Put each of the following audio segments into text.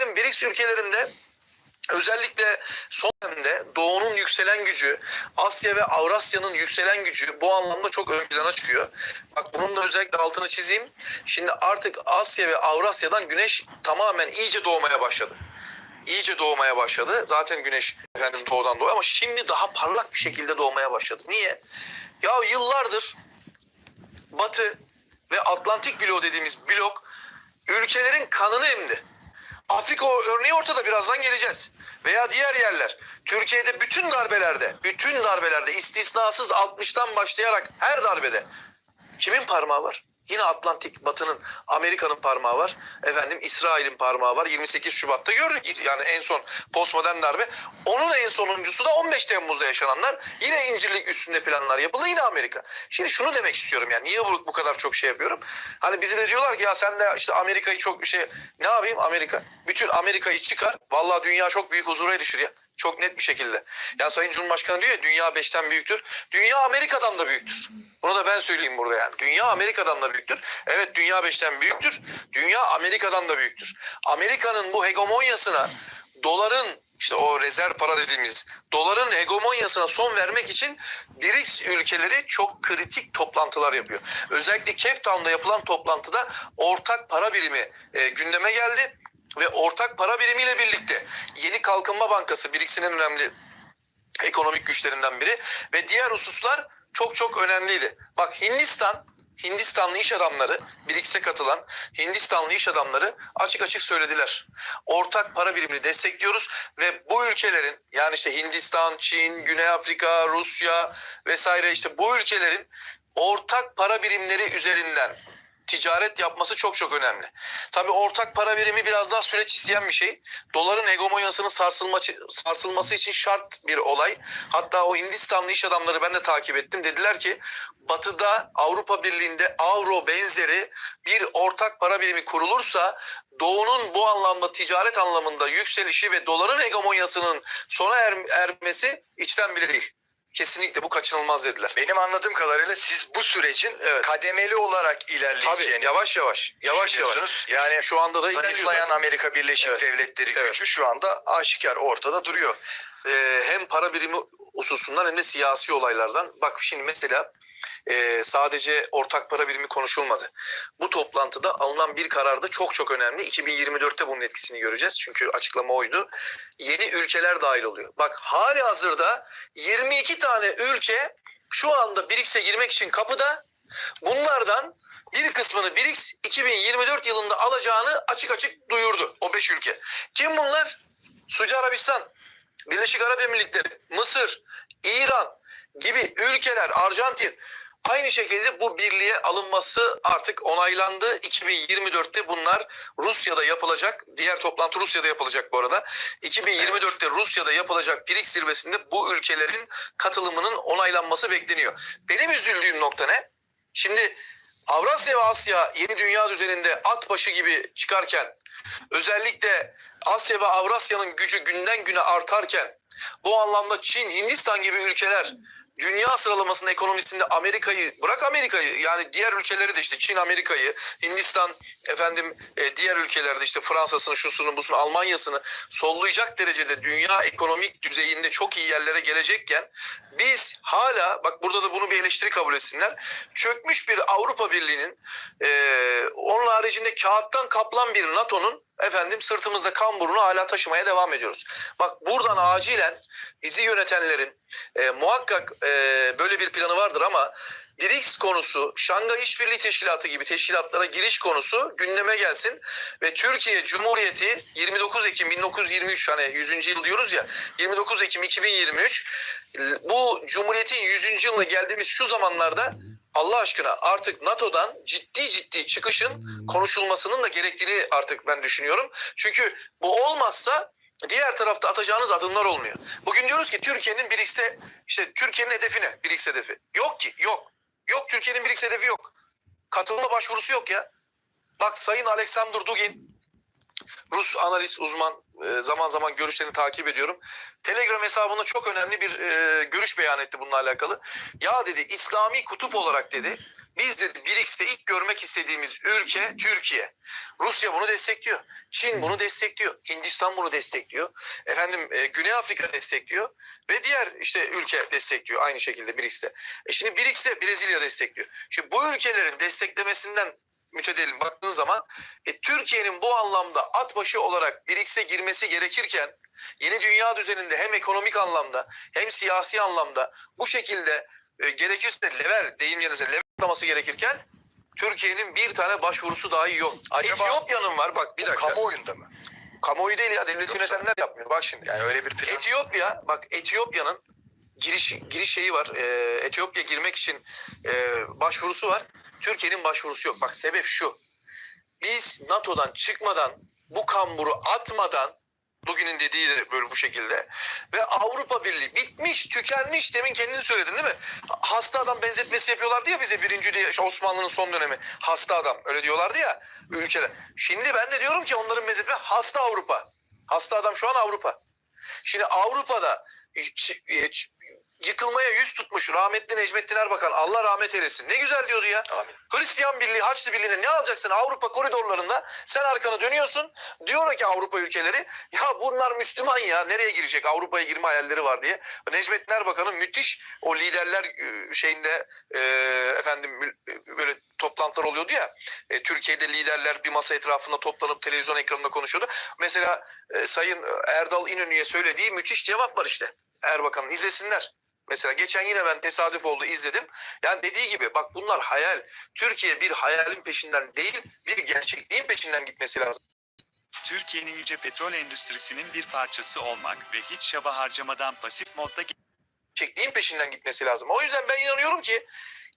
efendim BRICS ülkelerinde özellikle son dönemde Doğu'nun yükselen gücü, Asya ve Avrasya'nın yükselen gücü bu anlamda çok ön plana çıkıyor. Bak bunun da özellikle altını çizeyim. Şimdi artık Asya ve Avrasya'dan güneş tamamen iyice doğmaya başladı. İyice doğmaya başladı. Zaten güneş efendim doğudan doğuyor ama şimdi daha parlak bir şekilde doğmaya başladı. Niye? Ya yıllardır Batı ve Atlantik bloğu dediğimiz blok ülkelerin kanını emdi. Afrika örneği ortada birazdan geleceğiz. Veya diğer yerler. Türkiye'de bütün darbelerde, bütün darbelerde istisnasız 60'tan başlayarak her darbede kimin parmağı var? Yine Atlantik, Batı'nın, Amerika'nın parmağı var. Efendim İsrail'in parmağı var. 28 Şubat'ta gördük yani en son postmodern darbe. Onun en sonuncusu da 15 Temmuz'da yaşananlar. Yine incirlik üstünde planlar yapıldı. Yine Amerika. Şimdi şunu demek istiyorum yani niye bu, bu kadar çok şey yapıyorum? Hani bize de diyorlar ki ya sen de işte Amerika'yı çok şey ne yapayım Amerika? Bütün Amerika'yı çıkar. Vallahi dünya çok büyük huzura erişir ya. Çok net bir şekilde. Ya Sayın Cumhurbaşkanı diyor ya dünya beşten büyüktür. Dünya Amerika'dan da büyüktür. Bunu da ben söyleyeyim burada yani. Dünya Amerika'dan da büyüktür. Evet dünya beşten büyüktür. Dünya Amerika'dan da büyüktür. Amerika'nın bu hegemonyasına doların işte o rezerv para dediğimiz doların hegemonyasına son vermek için BRICS ülkeleri çok kritik toplantılar yapıyor. Özellikle Cape Town'da yapılan toplantıda ortak para birimi e, gündeme geldi ve ortak para birimiyle birlikte yeni kalkınma bankası BRICS'in en önemli ekonomik güçlerinden biri ve diğer hususlar çok çok önemliydi. Bak Hindistan Hindistanlı iş adamları, BRICS'e katılan Hindistanlı iş adamları açık açık söylediler. Ortak para birimini destekliyoruz ve bu ülkelerin yani işte Hindistan, Çin, Güney Afrika, Rusya vesaire işte bu ülkelerin ortak para birimleri üzerinden ticaret yapması çok çok önemli. Tabii ortak para birimi biraz daha süreç isteyen bir şey. Doların hegemonyasının sarsılması, sarsılması için şart bir olay. Hatta o Hindistanlı iş adamları ben de takip ettim. Dediler ki Batı'da Avrupa Birliği'nde avro benzeri bir ortak para birimi kurulursa Doğu'nun bu anlamda ticaret anlamında yükselişi ve doların hegemonyasının sona er- ermesi içten bile değil. Kesinlikle bu kaçınılmaz dediler. Benim anladığım kadarıyla siz bu sürecin Evet. kademeli olarak Tabii ilerleyeceğini yavaş yavaş yavaş yavaş. düşünüyorsunuz. Yani şu anda da zayıflayan. Amerika Birleşik Evet. Devletleri Evet. gücü şu anda aşikar ortada duruyor. Ee, hem para birimi hususundan hem de siyasi olaylardan. Bak şimdi mesela e, sadece ortak para birimi konuşulmadı. Bu toplantıda alınan bir karar da çok çok önemli. 2024'te bunun etkisini göreceğiz. Çünkü açıklama oydu. Yeni ülkeler dahil oluyor. Bak hali hazırda 22 tane ülke şu anda BRICS'e girmek için kapıda. Bunlardan bir kısmını BRICS 2024 yılında alacağını açık açık duyurdu. O 5 ülke. Kim bunlar? Suudi Arabistan, Birleşik Arap Emirlikleri, Mısır, İran gibi ülkeler, Arjantin aynı şekilde bu birliğe alınması artık onaylandı. 2024'te bunlar Rusya'da yapılacak. Diğer toplantı Rusya'da yapılacak bu arada. 2024'te Rusya'da yapılacak BRICS zirvesinde bu ülkelerin katılımının onaylanması bekleniyor. Benim üzüldüğüm nokta ne? Şimdi Avrasya ve Asya yeni dünya düzeninde at başı gibi çıkarken özellikle Asya ve Avrasya'nın gücü günden güne artarken bu anlamda Çin, Hindistan gibi ülkeler dünya sıralamasının ekonomisinde Amerika'yı bırak Amerika'yı yani diğer ülkeleri de işte Çin, Amerika'yı, Hindistan efendim e, diğer ülkelerde işte Fransa'sını, şusunu, busunu, Almanya'sını sollayacak derecede dünya ekonomik düzeyinde çok iyi yerlere gelecekken biz hala bak burada da bunu bir eleştiri kabul etsinler. Çökmüş bir Avrupa Birliği'nin e, onun haricinde kağıttan kaplan bir NATO'nun efendim sırtımızda kamburunu hala taşımaya devam ediyoruz. Bak buradan acilen bizi yönetenlerin e, muhakkak e, böyle bir planı vardır ama BRICS konusu, Şangay İşbirliği Teşkilatı gibi teşkilatlara giriş konusu gündeme gelsin ve Türkiye Cumhuriyeti 29 Ekim 1923 hani 100. yıl diyoruz ya 29 Ekim 2023 bu Cumhuriyet'in 100. yılına geldiğimiz şu zamanlarda Allah aşkına artık NATO'dan ciddi ciddi çıkışın konuşulmasının da gerektiğini artık ben düşünüyorum. Çünkü bu olmazsa diğer tarafta atacağınız adımlar olmuyor. Bugün diyoruz ki Türkiye'nin BRICS'te işte Türkiye'nin hedefi ne? BRICS hedefi. Yok ki yok. Yok Türkiye'nin BRICS hedefi yok. Katılma başvurusu yok ya. Bak Sayın Alexander Dugin Rus analist uzman zaman zaman görüşlerini takip ediyorum. Telegram hesabında çok önemli bir e, görüş beyan etti bununla alakalı. Ya dedi İslami kutup olarak dedi Biz dedi BRICS'te ilk görmek istediğimiz ülke Türkiye. Rusya bunu destekliyor. Çin bunu destekliyor. Hindistan bunu destekliyor. Efendim e, Güney Afrika destekliyor. Ve diğer işte ülke destekliyor aynı şekilde BRICS'te. E şimdi BRICS'te Brezilya destekliyor. Şimdi bu ülkelerin desteklemesinden mütedelim baktığın zaman e, Türkiye'nin bu anlamda at başı olarak BRICS'e girmesi gerekirken yeni dünya düzeninde hem ekonomik anlamda hem siyasi anlamda bu şekilde e, gerekirse level deyim yerine level atlaması gerekirken Türkiye'nin bir tane başvurusu dahi yok. Etiyopya'nın var bak bir dakika. kamuoyunda mı? Kamuoyu değil ya devlet Yoksa- yönetenler yapmıyor. Bak şimdi. Yani öyle bir plan. Etiyopya bak Etiyopya'nın giriş giriş şeyi var. Ee, Etiyopya girmek için e, başvurusu var. Türkiye'nin başvurusu yok. Bak sebep şu. Biz NATO'dan çıkmadan bu kamburu atmadan bugünün dediği de böyle bu şekilde ve Avrupa Birliği bitmiş, tükenmiş. Demin kendin söyledin değil mi? Hasta adam benzetmesi yapıyorlardı ya bize birinci Osmanlı'nın son dönemi. Hasta adam öyle diyorlardı ya ülkede. Şimdi ben de diyorum ki onların benzetme hasta Avrupa. Hasta adam şu an Avrupa. Şimdi Avrupa'da yıkılmaya yüz tutmuş rahmetli Necmettin Erbakan Allah rahmet eylesin. Ne güzel diyordu ya. Amin. Hristiyan Birliği, Haçlı Birliği'ne ne alacaksın Avrupa koridorlarında? Sen arkana dönüyorsun. Diyor ki Avrupa ülkeleri ya bunlar Müslüman ya nereye girecek Avrupa'ya girme hayalleri var diye. Necmettin Erbakan'ın müthiş o liderler e, şeyinde e, efendim mül- böyle toplantılar oluyordu ya. E, Türkiye'de liderler bir masa etrafında toplanıp televizyon ekranında konuşuyordu. Mesela e, Sayın Erdal İnönü'ye söylediği müthiş cevap var işte. Erbakan'ın izlesinler. Mesela geçen yine ben tesadüf oldu izledim. Yani dediği gibi bak bunlar hayal. Türkiye bir hayalin peşinden değil bir gerçekliğin peşinden gitmesi lazım. Türkiye'nin yüce petrol endüstrisinin bir parçası olmak ve hiç çaba harcamadan pasif modda Gerçekliğin peşinden gitmesi lazım. O yüzden ben inanıyorum ki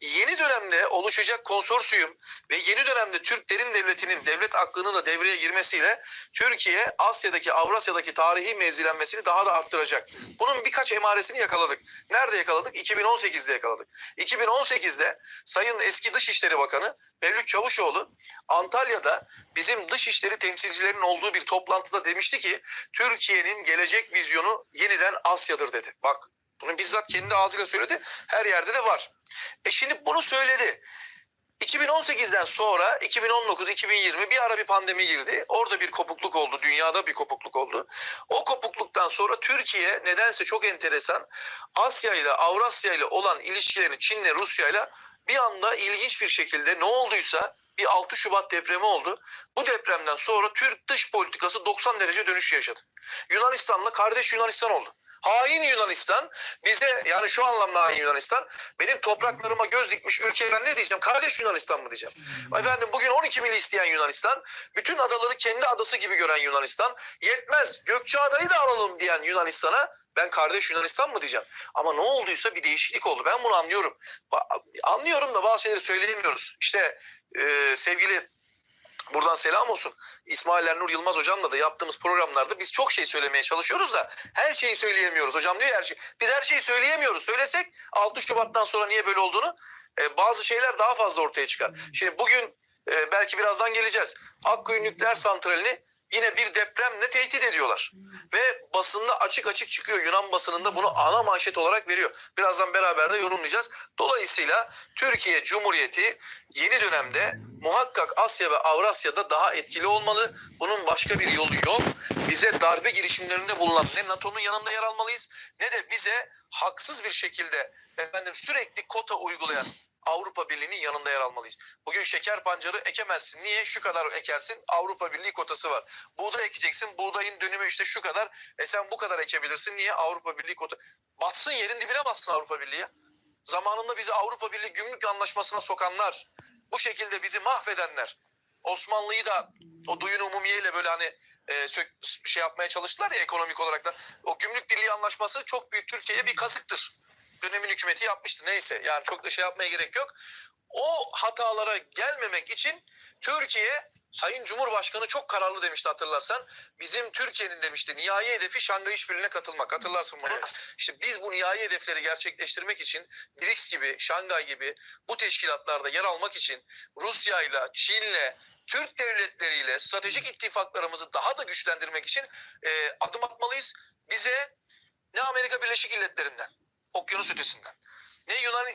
yeni dönemde oluşacak konsorsiyum ve yeni dönemde Türk Derin Devleti'nin devlet aklının da devreye girmesiyle Türkiye Asya'daki Avrasya'daki tarihi mevzilenmesini daha da arttıracak. Bunun birkaç emaresini yakaladık. Nerede yakaladık? 2018'de yakaladık. 2018'de Sayın eski Dışişleri Bakanı Mevlüt Çavuşoğlu Antalya'da bizim dışişleri temsilcilerinin olduğu bir toplantıda demişti ki Türkiye'nin gelecek vizyonu yeniden Asya'dır dedi. Bak bunu bizzat kendi ağzıyla söyledi. Her yerde de var. E şimdi bunu söyledi. 2018'den sonra 2019-2020 bir ara bir pandemi girdi. Orada bir kopukluk oldu. Dünyada bir kopukluk oldu. O kopukluktan sonra Türkiye nedense çok enteresan Asya ile Avrasya ile olan ilişkilerini Çin'le Rusya ile bir anda ilginç bir şekilde ne olduysa bir 6 Şubat depremi oldu. Bu depremden sonra Türk dış politikası 90 derece dönüş yaşadı. Yunanistan'la kardeş Yunanistan oldu. Hain Yunanistan bize yani şu anlamda hain Yunanistan benim topraklarıma göz dikmiş ülkeye ben ne diyeceğim? Kardeş Yunanistan mı diyeceğim? Efendim bugün 12 mil isteyen Yunanistan, bütün adaları kendi adası gibi gören Yunanistan, yetmez Gökçeada'yı da alalım diyen Yunanistan'a ben kardeş Yunanistan mı diyeceğim? Ama ne olduysa bir değişiklik oldu. Ben bunu anlıyorum. Anlıyorum da bazı şeyleri söyleyemiyoruz. İşte e, sevgili buradan selam olsun. İsmail Ernur Yılmaz hocamla da yaptığımız programlarda biz çok şey söylemeye çalışıyoruz da her şeyi söyleyemiyoruz. Hocam diyor ya, her şey. Biz her şeyi söyleyemiyoruz. Söylesek 6 Şubat'tan sonra niye böyle olduğunu e, bazı şeyler daha fazla ortaya çıkar. Şimdi bugün e, belki birazdan geleceğiz. Akkuyu Nükleer Santrali'ni yine bir depremle tehdit ediyorlar. Ve basında açık açık çıkıyor. Yunan basınında bunu ana manşet olarak veriyor. Birazdan beraber de yorumlayacağız. Dolayısıyla Türkiye Cumhuriyeti yeni dönemde muhakkak Asya ve Avrasya'da daha etkili olmalı. Bunun başka bir yolu yok. Bize darbe girişimlerinde bulunan ne NATO'nun yanında yer almalıyız ne de bize haksız bir şekilde efendim sürekli kota uygulayan Avrupa Birliği'nin yanında yer almalıyız. Bugün şeker pancarı ekemezsin. Niye? Şu kadar ekersin. Avrupa Birliği kotası var. Buğday ekeceksin. Buğdayın dönümü işte şu kadar. E sen bu kadar ekebilirsin. Niye? Avrupa Birliği kota. Batsın yerin dibine bassın Avrupa Birliği. Zamanında bizi Avrupa Birliği gümrük anlaşmasına sokanlar, bu şekilde bizi mahvedenler, Osmanlı'yı da o duyun umumiyeyle böyle hani e, sök, şey yapmaya çalıştılar ya ekonomik olarak da. O gümrük birliği anlaşması çok büyük Türkiye'ye bir kazıktır. Dönemin hükümeti yapmıştı neyse yani çok da şey yapmaya gerek yok. O hatalara gelmemek için Türkiye Sayın Cumhurbaşkanı çok kararlı demişti hatırlarsan. Bizim Türkiye'nin demişti nihai hedefi Şangay İşbirliği'ne katılmak. Hatırlarsın bunu. Evet. İşte biz bu nihai hedefleri gerçekleştirmek için BRICS gibi, Şangay gibi bu teşkilatlarda yer almak için Rusya'yla, Çin'le, Türk devletleriyle stratejik ittifaklarımızı daha da güçlendirmek için e, adım atmalıyız. Bize ne Amerika Birleşik Devletleri'nden, okyanus ötesinden, Ne Yunan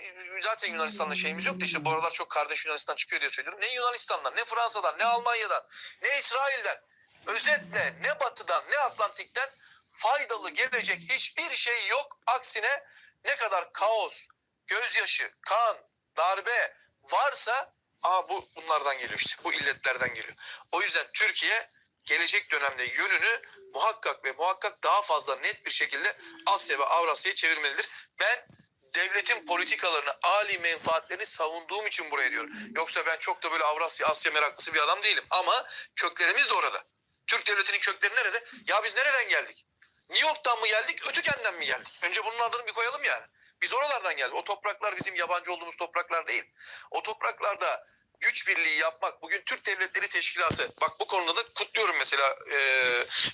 zaten Yunanistan'la şeyimiz yok da işte bu aralar çok kardeş Yunanistan çıkıyor diye söylüyorum. Ne Yunanistan'dan, ne Fransa'dan, ne Almanya'dan, ne İsrail'den, özetle ne Batı'dan, ne Atlantik'ten faydalı gelecek hiçbir şey yok. Aksine ne kadar kaos, gözyaşı, kan, darbe varsa aa bu bunlardan geliyor işte. Bu illetlerden geliyor. O yüzden Türkiye gelecek dönemde yönünü muhakkak ve muhakkak daha fazla net bir şekilde Asya ve Avrasya'ya çevirmelidir. Ben devletin politikalarını, ali menfaatlerini savunduğum için buraya diyorum. Yoksa ben çok da böyle Avrasya, Asya meraklısı bir adam değilim. Ama köklerimiz de orada. Türk devletinin kökleri nerede? Ya biz nereden geldik? New York'tan mı geldik, Ötüken'den mi geldik? Önce bunun adını bir koyalım yani. Biz oralardan geldik. O topraklar bizim yabancı olduğumuz topraklar değil. O topraklarda güç birliği yapmak, bugün Türk Devletleri Teşkilatı, bak bu konuda da kutluyorum mesela e,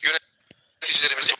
yöneticilerimizi.